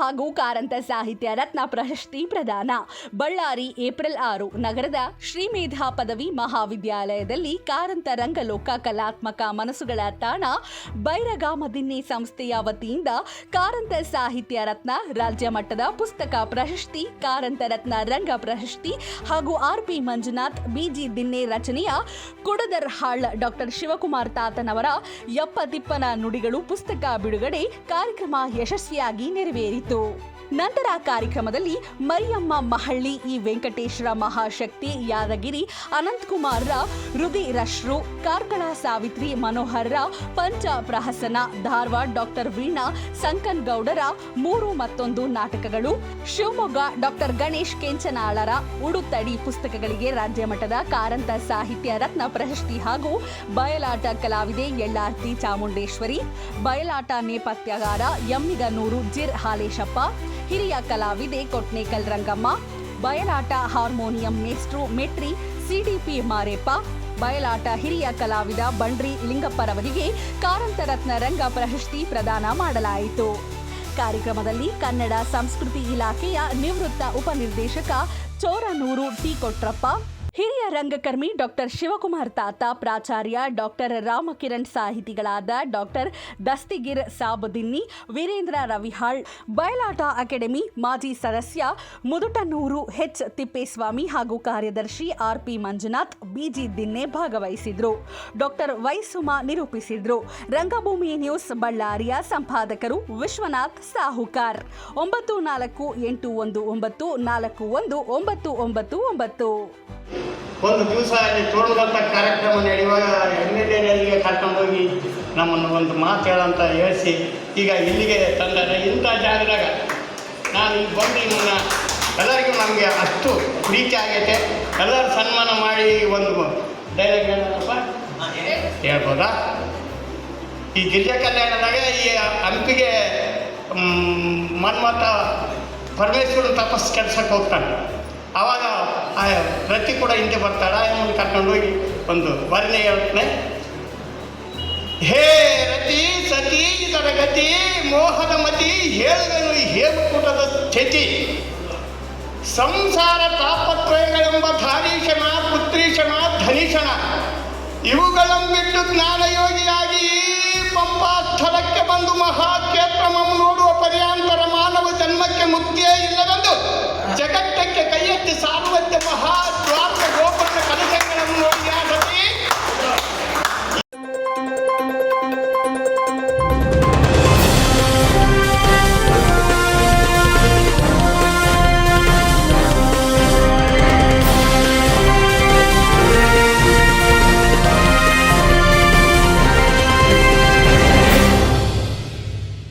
ಹಾಗೂ ಕಾರಂತ ಸಾಹಿತ್ಯ ರತ್ನ ಪ್ರಶಸ್ತಿ ಪ್ರದಾನ. ಬಳ್ಳಾರಿ, ಏಪ್ರಿಲ್ ಆರು, ನಗರದ ಶ್ರೀಮೇಧ ಪದವಿ ಮಹಾವಿದ್ಯಾಲಯದಲ್ಲಿ ಕಾರಂತ ರಂಗಲೋಕ ಕಲಾತ್ಮಕ ಮನಸ್ಸುಗಳ ತಾಣ. ಬೈರಗಾಮದಿನ್ನಿ ಸಂಸ್ಥೆಯ ವತಿಯಿಂದ ಕಾರಂತ ಸಾಹಿತ್ಯ ರತ್ನ, ರಾಜ್ಯ ಮಟ್ಟದ ಪುಸ್ತಕ ಪ್ರಶಸ್ತಿ, ಕಾರಂತ ರತ್ನ ರಂಗ ಪ್ರಶಸ್ತಿ ಹಾಗೂ R P Manjunath busy Dinne ರಚನೆಯ ಕುಡದರ್ ಹಾಳ್ ಡಾಕ್ಟರ್ ಶಿವಕುಮಾರ್ ತಾತನವರ ಯಪ್ಪತಿಪ್ಪನ ನುಡಿಗಳು ಪುಸ್ತಕ ಬಿಡುಗಡೆ ಕಾರ್ಯಕ್ರಮ ಯಶಸ್ವಿಯಾಗಿ ನೆರವೇರಿತು ನಂತರ ಕಾರ್ಯಕ್ರಮದಲ್ಲಿ ಮರಿಯಮ್ಮ ಮಹಳ್ಳಿ, ಈ ವೆಂಕಟೇಶ್ವರ ಮಹಾಶಕ್ತಿ, ಯಾದಗಿರಿ ಅನಂತಕುಮಾರ್ರ ಹೃದಯ ರಶ್ರು, ಕಾರ್ಕಳ ಸಾವಿತ್ರಿ ಮನೋಹರ್ರ ಪಂಚ ಪ್ರಹಸನ, ಧಾರವಾಡ ಡಾಕ್ಟರ್ ವೀಣಾ ಸಂಕನ್ಗೌಡರ ಮೂರು ಮತ್ತೊಂದು ನಾಟಕಗಳು. ಶಿವಮೊಗ್ಗ ಡಾಕ್ಟರ್ ಗಣೇಶ್ ಕೆಂಚನಾಳರ ಉಡುತ್ತಡಿ ಪುಸ್ತಕಗಳಿಗೆ ರಾಜ್ಯ ಮಟ್ಟದ ಕಾರಂತ ಸಾಹಿತ್ಯ ರತ್ನ ಪ್ರಶಸ್ತಿ ಹಾಗೂ ಬಯಲಾಟ ಕಲಾವಿದೆ ಎಳ್ಳಾರ್ತಿ ಚಾಮುಂಡೇಶ್ವರಿ, ಬಯಲಾಟ ನೇಪಥ್ಯಗಾರ ಎಮ್ಮಿಗನೂರು ಜಿರ್ ಹಾಲೇಶಪ್ಪ ಹಿರಿಯ ಕಲಾವಿದೆ ಕೊಟ್ನೇಕಲ್ ರಂಗಮ್ಮ ಬಯಲಾಟ ಹಾರ್ಮೋನಿಯಂ ಮೇಸ್ಟ್ರು ಮೆಟ್ರಿ ಸಿಡಿಪಿ ಮಾರೇಪ್ಪ, ಬಯಲಾಟ ಹಿರಿಯ ಕಲಾವಿದ ಬಂಡ್ರಿ ಲಿಂಗಪ್ಪರವರಿಗೆ ಕಾರಂತರತ್ನ ರಂಗ ಪ್ರಶಸ್ತಿ ಪ್ರದಾನ ಮಾಡಲಾಯಿತು. ಕಾರ್ಯಕ್ರಮದಲ್ಲಿ ಕನ್ನಡ ಸಂಸ್ಕೃತಿ ಇಲಾಖೆಯ ನಿವೃತ್ತ ಉಪನಿರ್ದೇಶಕ ಚೋರನೂರು ಟಿ ಕೊಟ್ರಪ್ಪ ಹಿರಿಯ ರಂಗಕರ್ಮಿ ಡಾಕ್ಟರ್ ಶಿವಕುಮಾರ್ ತಾತ, ಪ್ರಾಚಾರ್ಯ ಡಾಕ್ಟರ್ ರಾಮಕಿರಣ್ ಸಾಹಿತಿಗಳಾದ ಡಾಕ್ಟರ್ ದಸ್ತಿಗಿರ್ ಸಾಬುದಿನ್ನಿ, ವೀರೇಂದ್ರ ರವಿಹಾಳ್, ಬಯಲಾಟ ಅಕಾಡೆಮಿ ಮಾಜಿ ಸದಸ್ಯ ಮುದುಟನೂರು ಎಚ್ ತಿಪ್ಪೇಸ್ವಾಮಿ ಹಾಗೂ ಕಾರ್ಯದರ್ಶಿ R P Manjunath busy Dinne ಭಾಗವಹಿಸಿದ್ರು. ಡಾಕ್ಟರ್ ವೈಸುಮಾ ನಿರೂಪಿಸಿದ್ರು. ರಂಗಭೂಮಿ ನ್ಯೂಸ್ ಬಳ್ಳಾರಿಯ ಸಂಪಾದಕರು ವಿಶ್ವನಾಥ್ ಸಾಹುಕಾರ್. ಒಂಬತ್ತು ನಾಲ್ಕು ಎಂಟು ಒಂದು ಒಂಬತ್ತು ನಾಲ್ಕು ಒಂದು ಒಂಬತ್ತು ಒಂಬತ್ತು ಒಂಬತ್ತು. ಒಂದು ದಿವಸ ಅಲ್ಲಿ ತೋಟದಂಥ ಕಾರ್ಯಕ್ರಮ ನಡೆಯುವಾಗ ಎಂ ಎಲ್ ಎಗಳಿಗೆ ಕರ್ಕೊಂಡೋಗಿ ನಮ್ಮನ್ನು ಒಂದು ಮಾತು ಹೇಳಂತ ಹೇಳಿಸಿ, ಈಗ ಇಲ್ಲಿಗೆ ತಂದರೆ ಇಂಥ ಜಾಗದಾಗ ನಾನು ಈಗ ಬಂದು ನನ್ನ ಎಲ್ಲರಿಗೂ ನಮಗೆ ಅಷ್ಟು ಪ್ರೀತಿ ಆಗೈತೆ. ಎಲ್ಲರೂ ಸನ್ಮಾನ ಮಾಡಿ ಒಂದು ಡೈಲಾಗ್ ಹೇಳಪ್ಪ ಹೇಳ್ಬೋದಾ? ಈ ಗಿರಿಜಾ ಕಲ್ಯಾಣದಾಗ ಈ ಹಂಪಿಗೆ ಮನ್ಮಥ ಪರಮೇಶ್ವರನ ತಪಸ್ಸು ಕೆಡ್ಸಕ್ಕೆ ಹೋಗ್ತಾನೆ. ಆವಾಗ ಆ ರತಿ ಕೂಡ ಹಿಂದೆ ಬರ್ತಾಳ, ಇವನು ಕರ್ಕೊಂಡು ಹೋಗಿ ಒಂದು ವರ್ಣೆ ಹೇಳ್ತಾನೆ. ಹೇ ರತಿ, ಸತಿ, ತರಗತಿ ಗತಿ ಮೋಹದ ಮತಿ, ಹೇಳಿದನು ಹೇಮಕೂಟದ ಸ್ಥಿತಿ ಸಂಸಾರ ತಾಪತ್ರಯಗಳೆಂಬ ಧಾರೀಶನ, ಪುತ್ರೀಶನ, ಧನೀಶನ ಇವುಗಳನ್ಬಿಟ್ಟು ಜ್ಞಾನಯೋಗಿಯಾಗಿ ಪಂಪಾ ಸ್ಥಳಕ್ಕೆ ಬಂದು ಮಹಾಕ್ಷೇತ್ರಮಂ ನೋಡುವ ಪರ್ಯಾಂತರ ಮಾನವ ಜನ್ಮಕ್ಕೆ ಮುಕ್ತಿಯೇ ಇಲ್ಲವೆಂದು